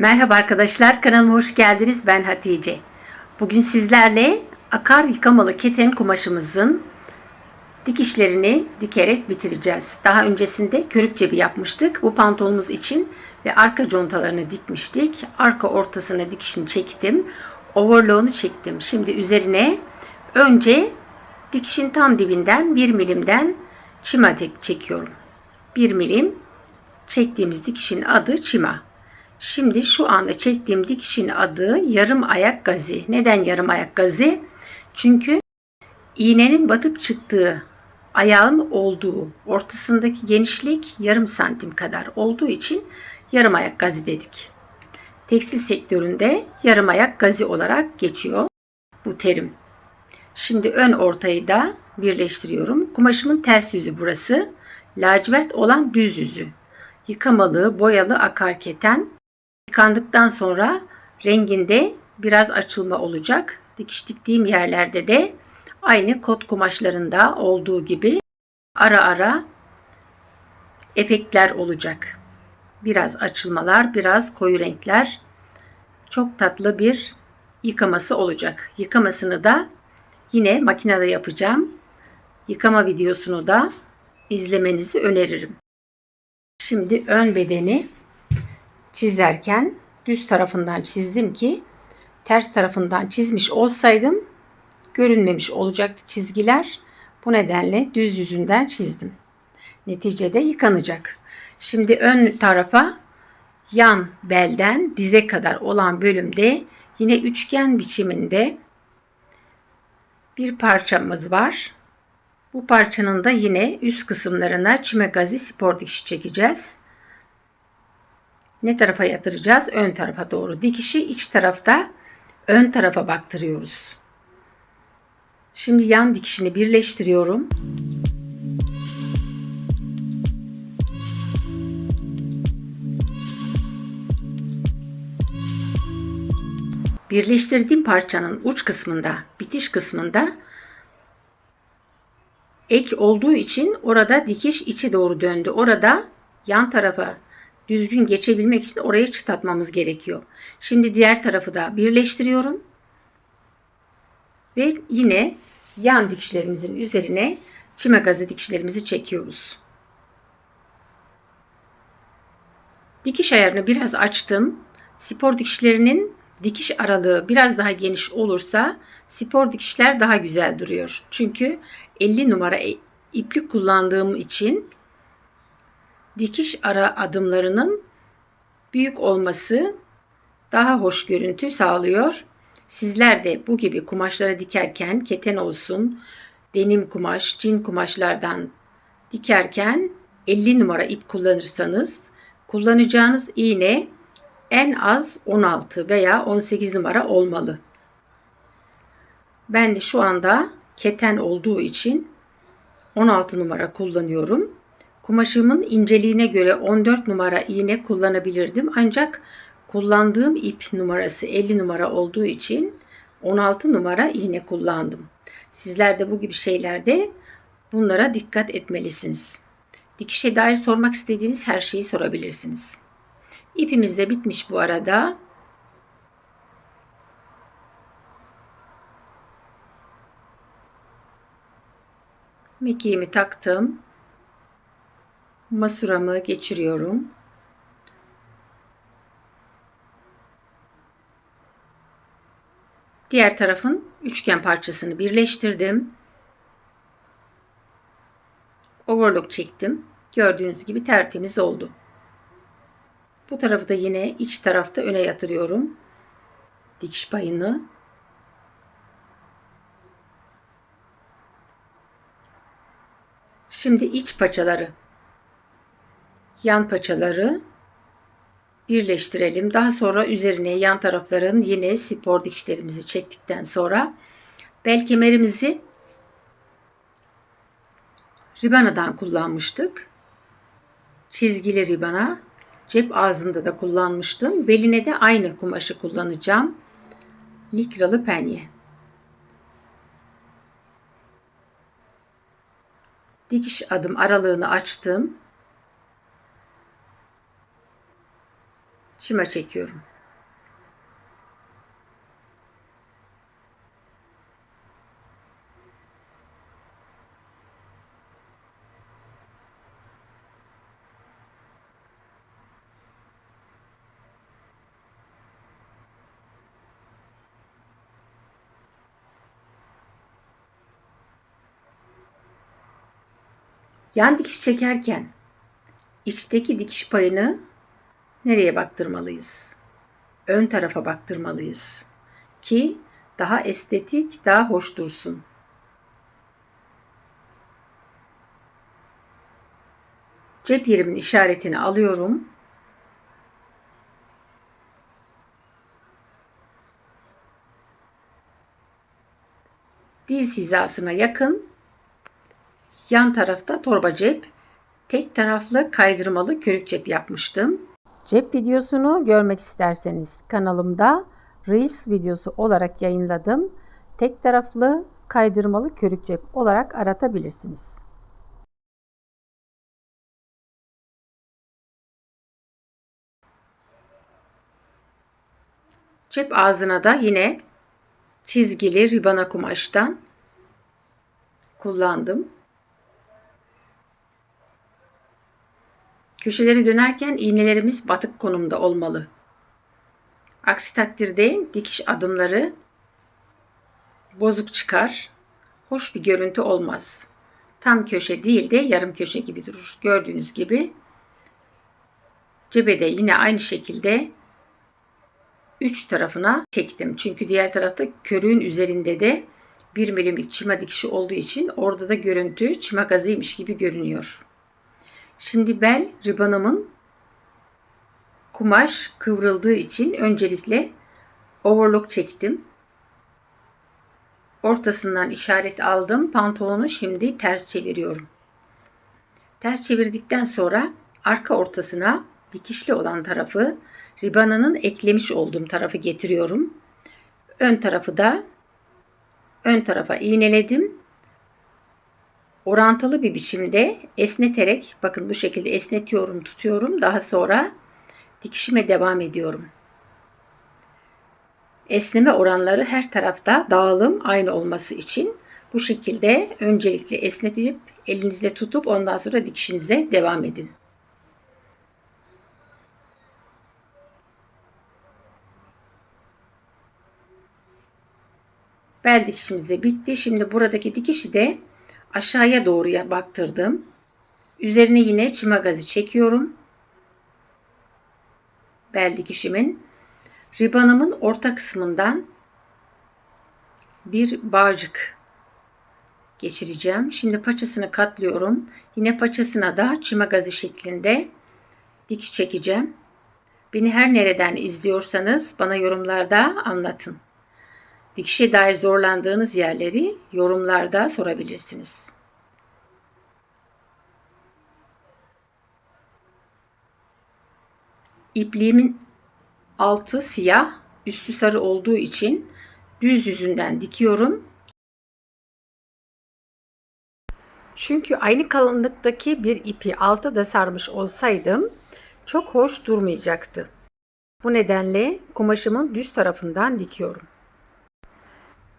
Merhaba arkadaşlar, kanalıma hoş geldiniz. Ben Hatice. Bugün sizlerle akar yıkamalı keten kumaşımızın dikişlerini dikerek bitireceğiz. Daha öncesinde körük cebi yapmıştık. Bu pantolonumuz için ve arka contalarını dikmiştik. Arka ortasına dikişini çektim. Overlock'unu çektim. Şimdi üzerine önce dikişin tam dibinden 1 milimden çima tek çekiyorum. 1 milim çektiğimiz dikişin adı çima. Şimdi şu anda çektiğim dikişin adı yarım ayak gazi. Neden yarım ayak gazi? Çünkü iğnenin batıp çıktığı ayağın olduğu ortasındaki genişlik yarım santim kadar olduğu için yarım ayak gazi dedik. Tekstil sektöründe yarım ayak gazi olarak geçiyor bu terim. Şimdi ön ortayı da birleştiriyorum. Kumaşımın ters yüzü burası. Lacivert olan düz yüzü. Yıkamalı, boyalı akar keten. Yıkandıktan sonra renginde biraz açılma olacak. Dikiş diktiğim yerlerde de aynı kot kumaşlarında olduğu gibi ara ara efektler olacak. Biraz açılmalar, biraz koyu renkler. Çok tatlı bir yıkaması olacak. Yıkamasını da yine makinede yapacağım. Yıkama videosunu da izlemenizi öneririm. Şimdi ön bedeni çizerken düz tarafından çizdim ki ters tarafından çizmiş olsaydım görünmemiş olacaktı çizgiler. Bu nedenle düz yüzünden çizdim. Neticede yıkanacak. Şimdi ön tarafa yan belden dize kadar olan bölümde yine üçgen biçiminde bir parçamız var. Bu parçanın da yine üst kısımlarına çime gazi spor dikişi çekeceğiz. Ne tarafa yatıracağız? Ön tarafa doğru. Dikişi iç tarafta ön tarafa baktırıyoruz. Şimdi yan dikişini birleştiriyorum. Birleştirdiğim parçanın uç kısmında, bitiş kısmında ek olduğu için orada dikiş içi doğru döndü. Orada yan tarafa düzgün geçebilmek için oraya çıtlatmamız gerekiyor. Şimdi diğer tarafı da birleştiriyorum. Ve yine yan dikişlerimizin üzerine çime gazı dikişlerimizi çekiyoruz. Dikiş ayarını biraz açtım. Spor dikişlerinin dikiş aralığı biraz daha geniş olursa spor dikişler daha güzel duruyor. Çünkü 50 numara iplik kullandığım için dikiş ara adımlarının büyük olması daha hoş görüntü sağlıyor. Sizler de bu gibi kumaşları dikerken keten olsun, denim kumaş, cin kumaşlardan dikerken 50 numara ip kullanırsanız kullanacağınız iğne en az 16 veya 18 numara olmalı. Ben de şu anda keten olduğu için 16 numara kullanıyorum. Kumaşımın inceliğine göre 14 numara iğne kullanabilirdim. Ancak kullandığım ip numarası 50 numara olduğu için 16 numara iğne kullandım. Sizler de bu gibi şeylerde bunlara dikkat etmelisiniz. Dikişe dair sormak istediğiniz her şeyi sorabilirsiniz. İpimiz de bitmiş bu arada. Mekiğimi taktım. Masuramı geçiriyorum. Diğer tarafın üçgen parçasını birleştirdim. Overlock çektim. Gördüğünüz gibi tertemiz oldu. Bu tarafı da yine iç tarafta öne yatırıyorum. Dikiş payını. Şimdi iç paçaları, yan paçaları birleştirelim. Daha sonra üzerine yan tarafların yine spor dikişlerimizi çektikten sonra bel kemerimizi ribanadan kullanmıştık. Çizgili ribana Cep ağzında da kullanmıştım. Beline de aynı kumaşı kullanacağım. Likralı penye. Dikiş adım aralığını açtım. Şıma çekiyorum. Yan dikiş çekerken içteki dikiş payını nereye baktırmalıyız? Ön tarafa baktırmalıyız ki daha estetik, daha hoş dursun. Cep yerimin işaretini alıyorum. Diz hizasına yakın Yan tarafta torba cep, tek taraflı kaydırmalı körük cep yapmıştım. Cep videosunu görmek isterseniz kanalımda Reels videosu olarak yayınladım. Tek taraflı kaydırmalı körük cep olarak aratabilirsiniz. Cep ağzına da yine çizgili ribana kumaştan kullandım. Köşeleri dönerken iğnelerimiz batık konumda olmalı. Aksi takdirde dikiş adımları bozuk çıkar. Hoş bir görüntü olmaz. Tam köşe değil de yarım köşe gibi durur. Gördüğünüz gibi cebede yine aynı şekilde üç tarafına çektim. Çünkü diğer tarafta körüğün üzerinde de bir milimlik çima dikişi olduğu için orada da görüntü çima gazıymış gibi görünüyor. Şimdi bel ribanımın kumaş kıvrıldığı için öncelikle overlock çektim. Ortasından işaret aldım. Pantolonu şimdi ters çeviriyorum. Ters çevirdikten sonra arka ortasına dikişli olan tarafı ribananın eklemiş olduğum tarafı getiriyorum. Ön tarafı da ön tarafa iğneledim orantılı bir biçimde esneterek bakın bu şekilde esnetiyorum tutuyorum daha sonra dikişime devam ediyorum. Esneme oranları her tarafta dağılım aynı olması için bu şekilde öncelikle esnetip elinizle tutup ondan sonra dikişinize devam edin. Bel dikişimiz de bitti. Şimdi buradaki dikişi de aşağıya doğruya baktırdım. Üzerine yine çima gazı çekiyorum. Bel dikişimin ribanımın orta kısmından bir bağcık geçireceğim. Şimdi paçasını katlıyorum. Yine paçasına da çima gazı şeklinde dikiş çekeceğim. Beni her nereden izliyorsanız bana yorumlarda anlatın. Dikişe dair zorlandığınız yerleri yorumlarda sorabilirsiniz. İpliğimin altı siyah, üstü sarı olduğu için düz yüzünden dikiyorum. Çünkü aynı kalınlıktaki bir ipi alta da sarmış olsaydım çok hoş durmayacaktı. Bu nedenle kumaşımın düz tarafından dikiyorum.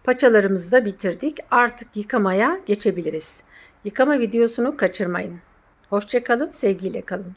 Paçalarımızı da bitirdik. Artık yıkamaya geçebiliriz. Yıkama videosunu kaçırmayın. Hoşçakalın, sevgiyle kalın.